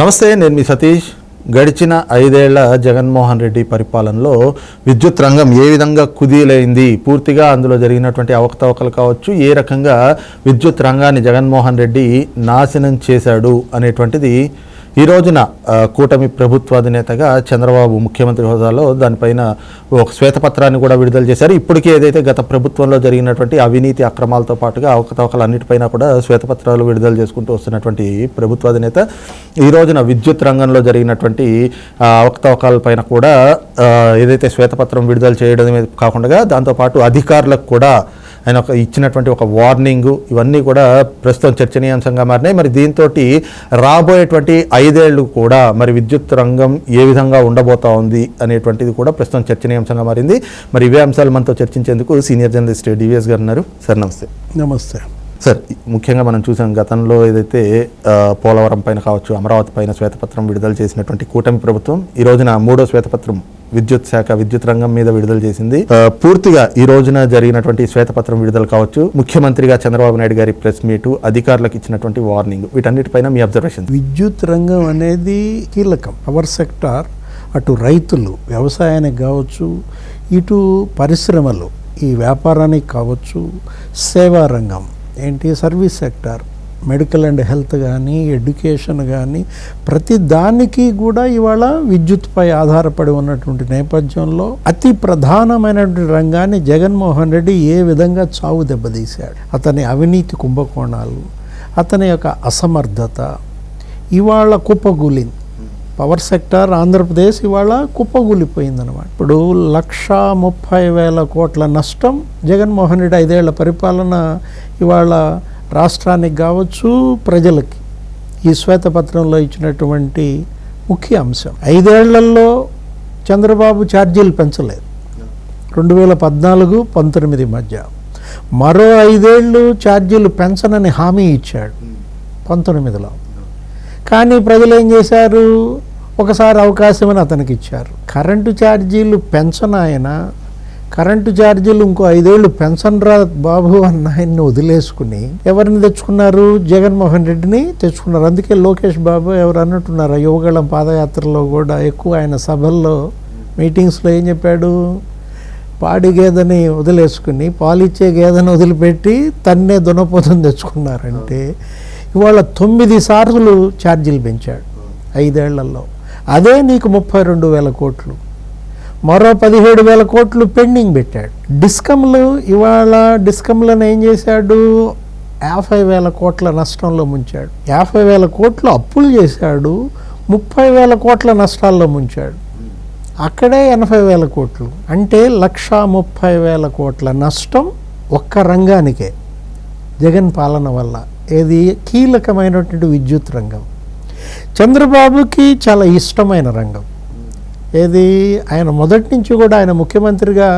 నమస్తే నేను మీ సతీష్. గడిచిన ఐదేళ్ళ జగన్మోహన్ రెడ్డి పరిపాలనలో విద్యుత్ రంగం ఏ విధంగా కుదీలైంది? పూర్తిగా అందులో జరిగినటువంటి అవకతవకలు కావచ్చు ఏ రకంగా విద్యుత్ రంగాన్ని జగన్మోహన్ రెడ్డి నాశనం చేశాడు అనేటువంటిది ఈ రోజున కూటమి ప్రభుత్వ అధినేతగా చంద్రబాబు ముఖ్యమంత్రి హోదాలో దానిపైన ఒక శ్వేతపత్రాన్ని కూడా విడుదల చేశారు. ఇప్పటికే ఏదైతే గత ప్రభుత్వంలో జరిగినటువంటి అవినీతి అక్రమాలతో పాటుగా అవకతవకలు అన్నిటిపైన కూడా శ్వేతపత్రాలు విడుదల చేసుకుంటూ వస్తున్నటువంటి ప్రభుత్వ అధినేత ఈ రోజున విద్యుత్ రంగంలో జరిగినటువంటి అవకతవకాలపైన కూడా ఏదైతే శ్వేతపత్రం విడుదల చేయడమే కాకుండా దాంతోపాటు అధికారులకు కూడా ఆయన ఒక ఇచ్చినటువంటి ఒక వార్నింగ్ ఇవన్నీ కూడా ప్రస్తుతం చర్చనీయాంశంగా మారినాయి. మరి దీంతో రాబోయేటువంటి ఐదేళ్ళు కూడా మరి విద్యుత్ రంగం ఏ విధంగా ఉండబోతా ఉంది అనేటువంటిది కూడా ప్రస్తుతం చర్చనీయాంశంగా మారింది. మరి ఇవే అంశాలు మనతో చర్చించేందుకు సీనియర్ జర్నలిస్ట్ డివిఎస్ గారు ఉన్నారు. సార్ నమస్తే. నమస్తే. సార్ ముఖ్యంగా మనం చూసాం గతంలో ఏదైతే పోలవరం పైన కావచ్చు అమరావతి పైన శ్వేతపత్రం విడుదల చేసినటువంటి కూటమి ప్రభుత్వం ఈ రోజున మూడో శ్వేతపత్రం విద్యుత్ శాఖ విద్యుత్ రంగం మీద విడుదల చేసింది. పూర్తిగా ఈ రోజున జరిగినటువంటి శ్వేతపత్రం విడుదల కావచ్చు. ముఖ్యమంత్రిగా చంద్రబాబు నాయుడు గారి ప్రెస్ మీటు అధికారులకు ఇచ్చినటువంటి వార్నింగ్ వీటన్నిటిపైన మీ అబ్జర్వేషన్ విద్యుత్ రంగం అనేది కీలకం. పవర్ సెక్టార్ అటు రైతులు వ్యవసాయానికి కావచ్చు ఇటు పరిశ్రమలు ఈ వ్యాపారానికి కావచ్చు సేవా రంగం ఏంటి service sector medical and health కానీ ఎడ్యుకేషన్ కానీ ప్రతి దానికి కూడా ఇవాళ విద్యుత్పై ఆధారపడి ఉన్నటువంటి నేపథ్యంలో అతి ప్రధానమైనటువంటి రంగాన్ని జగన్మోహన్ రెడ్డి ఏ విధంగా చావు దెబ్బతీశాడు. అతని అవినీతి కుంభకోణాలు అతని యొక్క అసమర్థత ఇవాళ కుప్పగూలింది పవర్ సెక్టార్ ఆంధ్రప్రదేశ్ ఇవాళ కుప్పగూలిపోయిందనమాట ఇప్పుడు లక్ష ముప్పై వేల కోట్ల నష్టం జగన్మోహన్ రెడ్డి ఐదేళ్ళ పరిపాలన ఇవాళ రాష్ట్రానికి కావచ్చు ప్రజలకి ఈ శ్వేతపత్రంలో ఇచ్చినటువంటి ముఖ్య అంశం. ఐదేళ్ళలో చంద్రబాబు ఛార్జీలు పెంచలేదు. రెండు వేల పద్నాలుగు పంతొమ్మిది మధ్య. మరో ఐదేళ్ళు ఛార్జీలు పెంచనని హామీ ఇచ్చాడు పంతొమ్మిదిలో. కానీ ప్రజలు ఏం చేశారు? ఒకసారి అవకాశమని అతనికి ఇచ్చారు. కరెంటు ఛార్జీలు పెంచనాయన కరెంటు ఛార్జీలు ఇంకో ఐదేళ్ళు రా బాబు అన్న ఆయన్ని వదిలేసుకుని ఎవరిని తెచ్చుకున్నారు? జగన్మోహన్ రెడ్డిని తెచ్చుకున్నారు. అందుకే లోకేష్ బాబు ఎవరు అన్నట్టున్నారు యువగళం పాదయాత్రలో కూడా ఎక్కువ ఆయన సభల్లో మీటింగ్స్లో ఏం చెప్పాడు? పాడి గేదెని వదిలేసుకుని పాలిచ్చే గేదెని వదిలిపెట్టి తన్నే దునపోతం తెచ్చుకున్నారంటే ఇవాళ తొమ్మిది సార్లు ఛార్జీలు పెంచాడు ఐదేళ్ళలో. అదే నీకు ముప్పై రెండు వేల కోట్లు. మరో పదిహేడు వేల కోట్లు పెండింగ్ పెట్టాడు. డిస్కమ్లు ఇవాళ డిస్కమ్లను ఏం చేశాడు? యాభై వేల కోట్ల నష్టంలో ముంచాడు. యాభై వేల కోట్లు అప్పులు చేశాడు. ముప్పై వేల కోట్ల నష్టాల్లో ముంచాడు. అక్కడే ఎనభై వేల కోట్లు. అంటే లక్ష ముప్పై వేల కోట్ల నష్టం ఒక్క రంగానికే. జగన్ పాలన వల్ల. ఏది? కీలకమైనటువంటి విద్యుత్ రంగం. చంద్రబాబుకి చాలా ఇష్టమైన రంగం. ఏది? ఆయన మొదటి నుంచి కూడా ఆయన ముఖ్యమంత్రిగా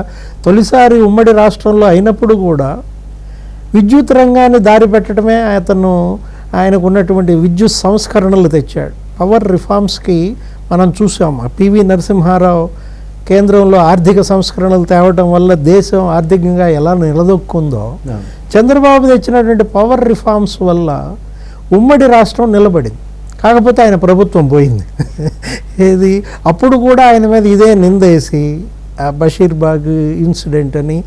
తొలిసారి ఉమ్మడి రాష్ట్రంలో అయినప్పుడు కూడా విద్యుత్ రంగాన్ని దారి పెట్టడమే అతను ఆయనకు ఉన్నటువంటి విద్యుత్ సంస్కరణలు తెచ్చాడు. పవర్ రిఫార్మ్స్కి మనం చూసాం. పివి నరసింహారావు కేంద్రంలో ఆర్థిక సంస్కరణలు తేవడం వల్ల దేశం ఆర్థికంగా ఎలా నిలదొక్కుందో చంద్రబాబు తెచ్చినటువంటి పవర్ రిఫార్మ్స్ వల్ల ఉమ్మడి రాష్ట్రం నిలబడింది. కాకపోతే ఆయన ప్రభుత్వం పోయింది. ఏది? అప్పుడు కూడా ఆయన మీద ఇదే నిందేసి ఆ బషీర్బాగ్ ఇన్సిడెంట్ అని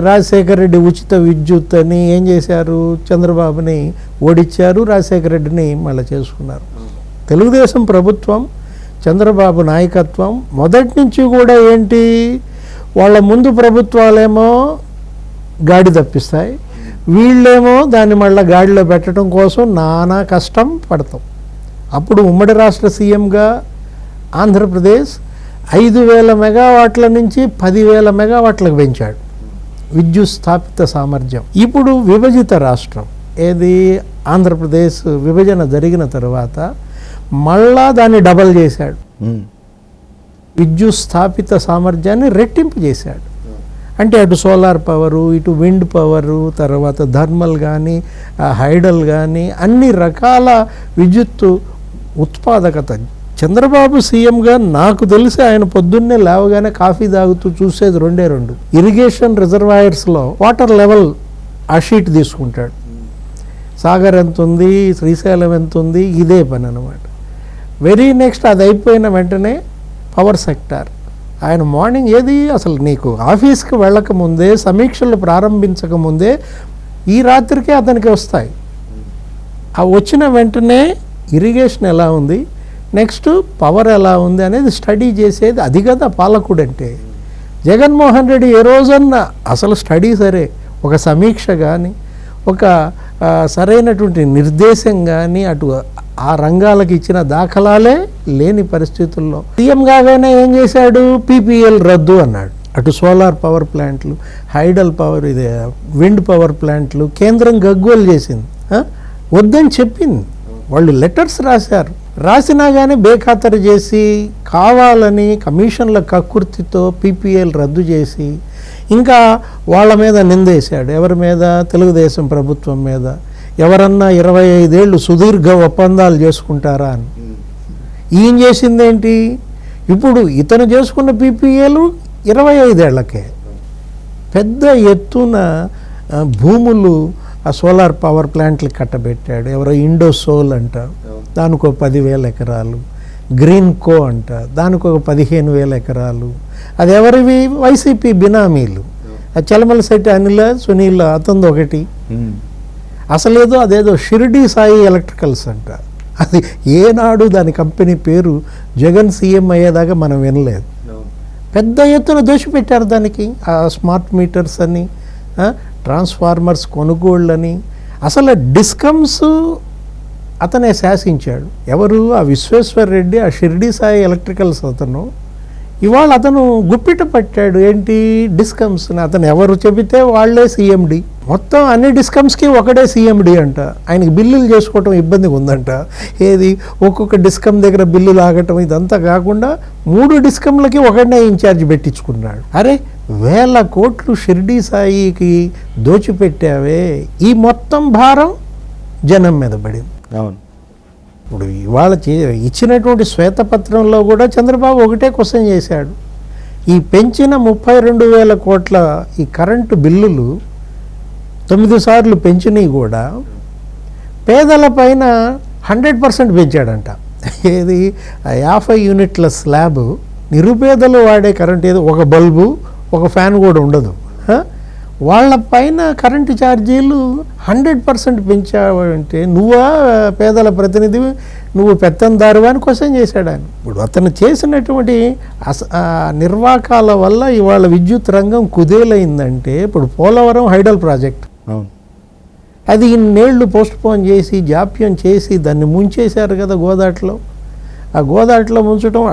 రాజశేఖర రెడ్డి ఉచిత విద్యుత్ అని ఏం చేశారు? చంద్రబాబుని ఓడించారు రాజశేఖర రెడ్డిని మళ్ళీ చేసుకున్నారు. తెలుగుదేశం ప్రభుత్వం చంద్రబాబు నాయకత్వం మొదటి నుంచి కూడా ఏంటి? వాళ్ళ ముందు ప్రభుత్వాలేమో గాడి తప్పిస్తాయి. వీళ్ళేమో దాన్ని మళ్ళీ గాడిలో పెట్టడం కోసం నానా కష్టం పడతాం. అప్పుడు ఉమ్మడి రాష్ట్ర సీఎంగా ఆంధ్రప్రదేశ్ ఐదు వేల మెగావాట్ల నుంచి పదివేల మెగావాట్లకు పెంచాడు. విద్యుత్ స్థాపిత సామర్థ్యం. ఇప్పుడు విభజిత రాష్ట్రం. ఏది? ఆంధ్రప్రదేశ్ విభజన జరిగిన తర్వాత మళ్ళా దాన్ని డబల్ చేశాడు. విద్యుత్ స్థాపిత సామర్థ్యాన్ని రెట్టింపు చేశాడు. అంటే అటు సోలార్ పవరు ఇటు విండ్ పవరు తర్వాత థర్మల్ కానీ హైడల్ కానీ అన్ని రకాల విద్యుత్ ఉత్పాదకత. చంద్రబాబు సీఎంగా నాకు తెలిసి ఆయన పొద్దున్నే లేవగానే కాఫీ తాగుతూ చూసేది రెండే రెండు. ఇరిగేషన్ రిజర్వాయర్స్లో వాటర్ లెవెల్ ఆ షీట్ తీసుకుంటాడు. సాగర్ ఎంత ఉంది? శ్రీశైలం ఎంత ఉంది? ఇదే పని అనమాట వెరీ నెక్స్ట్ అది అయిపోయిన వెంటనే పవర్ సెక్టార్. ఆయన మార్నింగ్ ఏది? అసలు నీకు ఆఫీస్కి వెళ్ళకముందే సమీక్షలు ప్రారంభించక ముందే ఈ రాత్రికే అతనికి వస్తాయి. ఆ వచ్చిన వెంటనే ఇరిగేషన్ ఎలా ఉంది? నెక్స్ట్ పవర్ ఎలా ఉంది అనేది స్టడీ చేసేది అది కదా పాలకుడు అంటే జగన్మోహన్ రెడ్డి ఏ రోజన్నా అసలు స్టడీ సరే ఒక సమీక్ష కానీ ఒక సరైనటువంటి నిర్దేశం కానీ అటు ఆ రంగాలకు ఇచ్చిన దాఖలాలే లేని పరిస్థితుల్లో. సీఎం కాగానే ఏం చేశాడు? పీపీఎల్ రద్దు అన్నాడు. అటు సోలార్ పవర్ ప్లాంట్లు హైడల్ పవర్ ఇది విండ్ పవర్ ప్లాంట్లు కేంద్రం గగ్గోలు చేసింది. వద్దని చెప్పింది. వాళ్ళు లెటర్స్ రాశారు. రాసినా కానీ బేఖాతరు చేసి కావాలని కమిషన్ల కక్కుర్తితో పీపీఎల్ రద్దు చేసి ఇంకా వాళ్ళ మీద నిందేశాడు. ఎవరి మీద? తెలుగుదేశం ప్రభుత్వం మీద. ఎవరన్నా ఇరవై ఐదేళ్ళు సుదీర్ఘ ఒప్పందాలు చేసుకుంటారా అని. ఈయన చేసిందేంటి? ఇప్పుడు ఇతను చేసుకున్న పీపీఏలు ఇరవై ఐదేళ్ళకే. పెద్ద ఎత్తున భూములు ఆ సోలార్ పవర్ ప్లాంట్లు కట్టబెట్టాడు. ఎవరో ఇండో సోల్ అంట. దానికి ఒక పదివేల ఎకరాలు. గ్రీన్ కో అంట. దానికి ఒక పదిహేను వేల ఎకరాలు. అది ఎవరివి వైసీపీ బినామీలు. ఆ చలమల శెట్టి అనిల సునీల్ అతంది ఒకటి. అసలేదో అదేదో షిరిడి సాయి ఎలక్ట్రికల్స్ అంట. అది ఏనాడు దాని కంపెనీ పేరు జగన్ సీఎం అయ్యేదాకా మనం వినలేదు. పెద్ద ఎత్తున దోషిపెట్టారు దానికి. ఆ స్మార్ట్ మీటర్స్ అని ట్రాన్స్ఫార్మర్స్ కొనుగోళ్ళని అసలు డిస్కమ్స్ అతనే శాసించాడు. ఎవరు? ఆ విశ్వేశ్వర్ రెడ్డి ఆ షిర్డి సాయి ఎలక్ట్రికల్స్ అతను. ఇవాళ అతను గుప్పిట పట్టాడు. ఏంటి? డిస్కమ్స్ అతను ఎవరు చెబితే వాళ్ళే సీఎండి. మొత్తం అన్ని డిస్కమ్స్కి ఒకటే సీఎండి అంట. ఆయనకి బిల్లులు చేసుకోవటం ఇబ్బందిగా ఉందంట. ఏది? ఒక్కొక్క డిస్కమ్ దగ్గర బిల్లులు ఆగటం ఇదంతా కాకుండా మూడు డిస్కమ్లకి ఒకటే ఇన్ఛార్జ్ పెట్టించుకున్నాడు. అరే వేల కోట్లు షిర్డీ సాయికి దోచిపెట్టావే. ఈ మొత్తం భారం జనం మీద పడింది. అవును. ఇప్పుడు ఇవాళ ఇచ్చినటువంటి శ్వేతపత్రంలో కూడా చంద్రబాబు ఒకటే క్వశ్చన్ చేశాడు. ఈ పెంచిన ముప్పై రెండు వేల కోట్ల ఈ కరెంటు బిల్లులు తొమ్మిది సార్లు పెంచినవి కూడా పేదల పైన హండ్రెడ్ పర్సెంట్ పెంచాడంట. ఏది? యాభై యూనిట్ల స్లాబ్ నిరుపేదలు వాడే కరెంట్ ఏదో? ఒక బల్బు ఒక ఫ్యాన్ కూడా ఉండదు? వాళ్ళ పైన కరెంటు ఛార్జీలు హండ్రెడ్ పర్సెంట్ పెంచావంటే నువ్వా పేదల ప్రతినిధి నువ్వు పెత్తందారు అని క్వశ్చన్ చేశాడు ఆయన. ఇప్పుడు అతను చేసినటువంటి అస నిర్వాకాల వల్ల ఇవాళ విద్యుత్ రంగం కుదేలైందంటే ఇప్పుడు పోలవరం హైడల్ ప్రాజెక్ట్. అది ఇన్నేళ్ళు పోస్ట్ పోన్ చేసి జాప్యం చేసి దాన్ని ముంచేశారు కదా గోదాట్లో. ఆ గోదాట్లో ముంచడం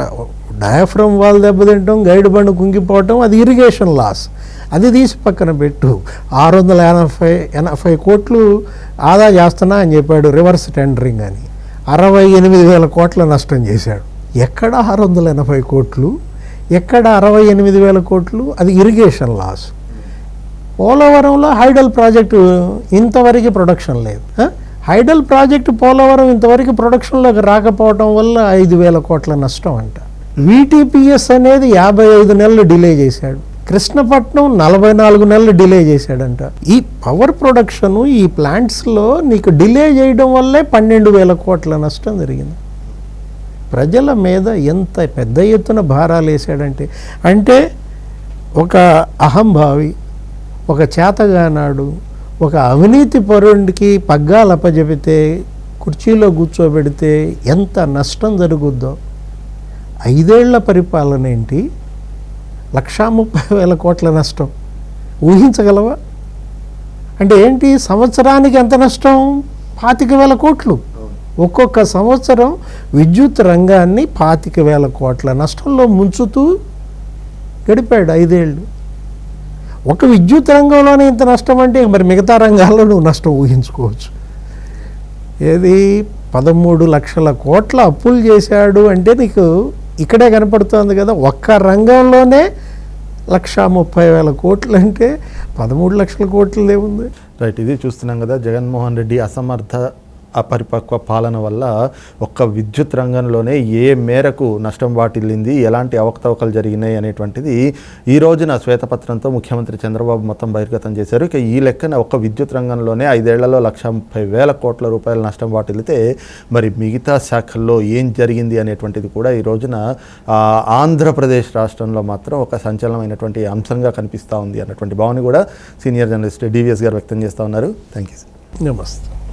డయాఫ్రమ్ వాల్ దెబ్బతింటం గైడ్ బండ్ కుంగిపోవటం అది ఇరిగేషన్ లాస్. అది తీసి పక్కన పెట్టు. ఆరు వందల ఎనభై ఎనభై కోట్లు ఆదా చేస్తున్నా అని చెప్పాడు రివర్స్ టెండరింగ్ అని. అరవై ఎనిమిది వేల కోట్ల నష్టం చేశాడు. ఎక్కడ ఆరు వందల ఎనభై కోట్లు? ఎక్కడ అరవై ఎనిమిది వేల కోట్లు? అది ఇరిగేషన్ లాస్. పోలవరంలో హైడల్ ప్రాజెక్టు ఇంతవరకు ప్రొడక్షన్ లేదు. హైడల్ ప్రాజెక్టు పోలవరం ఇంతవరకు ప్రొడక్షన్లోకి రాకపోవడం వల్ల ఐదు వేల కోట్ల నష్టం అంట. వీటీపీఎస్ అనేది యాభై ఐదు నెలలు డిలే చేశాడు. కృష్ణపట్నం నలభై నాలుగు నెలలు డిలే చేశాడంట. ఈ పవర్ ప్రొడక్షన్ ఈ ప్లాంట్స్లో నీకు డిలే చేయడం వల్లే పన్నెండు వేల కోట్ల నష్టం జరిగింది. ప్రజల మీద ఎంత పెద్ద ఎత్తున భారాలు వేసాడంటే అంటే ఒక అహంభావి ఒక చేతగానాడు ఒక అవినీతి పరుడికి పగ్గాలు అప్పజెపితే కుర్చీలో కూర్చోబెడితే ఎంత నష్టం జరుగుద్దో ఐదేళ్ళ పరిపాలన ఏంటి? లక్షా ముప్పై వేల కోట్ల నష్టం. ఊహించగలవా? అంటే ఏంటి? సంవత్సరానికి ఎంత నష్టం? పాతిక వేల కోట్లు. ఒక్కొక్క సంవత్సరం విద్యుత్ రంగాన్ని పాతిక వేల కోట్ల నష్టంలో ముంచుతూ గడిపాడు ఐదేళ్ళు ఒక విద్యుత్ రంగంలోనే ఇంత నష్టం అంటే మరి మిగతా రంగాల్లో నువ్వు నష్టం ఊహించుకోవచ్చు. ఏది? పదమూడు లక్షల కోట్ల అప్పులు చేశాడు అంటే నీకు ఇక్కడే కనపడుతోంది కదా ఒక్క రంగంలోనే లక్ష ముప్పై వేల కోట్లు అంటే పదమూడు లక్షల కోట్లు ఏముంది రైట్ ఇది చూస్తున్నాం కదా జగన్మోహన్ రెడ్డి అసమర్థ అపరిపక్వ పాలన వల్ల ఒక్క విద్యుత్ రంగంలోనే ఏ మేరకు నష్టం వాటిల్లింది ఎలాంటి అవకతవకలు జరిగినాయి అనేటువంటిది ఈ రోజున శ్వేతపత్రంతో ముఖ్యమంత్రి చంద్రబాబు మొత్తం బహిర్గతం చేశారు. ఇక ఈ లెక్కన ఒక్క విద్యుత్ రంగంలోనే ఐదేళ్ళలో లక్ష ముప్పై వేల కోట్ల రూపాయల నష్టం వాటిల్లితే మరి మిగతా శాఖల్లో ఏం జరిగింది అనేటువంటిది కూడా ఈ రోజున ఆంధ్రప్రదేశ్ రాష్ట్రంలో మాత్రం ఒక సంచలనమైనటువంటి అంశంగా కనిపిస్తూ ఉంది అన్నటువంటి భావన కూడా సీనియర్ జర్నలిస్ట్ డివిఎస్ గారు వ్యక్తం చేస్తూ ఉన్నారు. థ్యాంక్ యూ నమస్తే.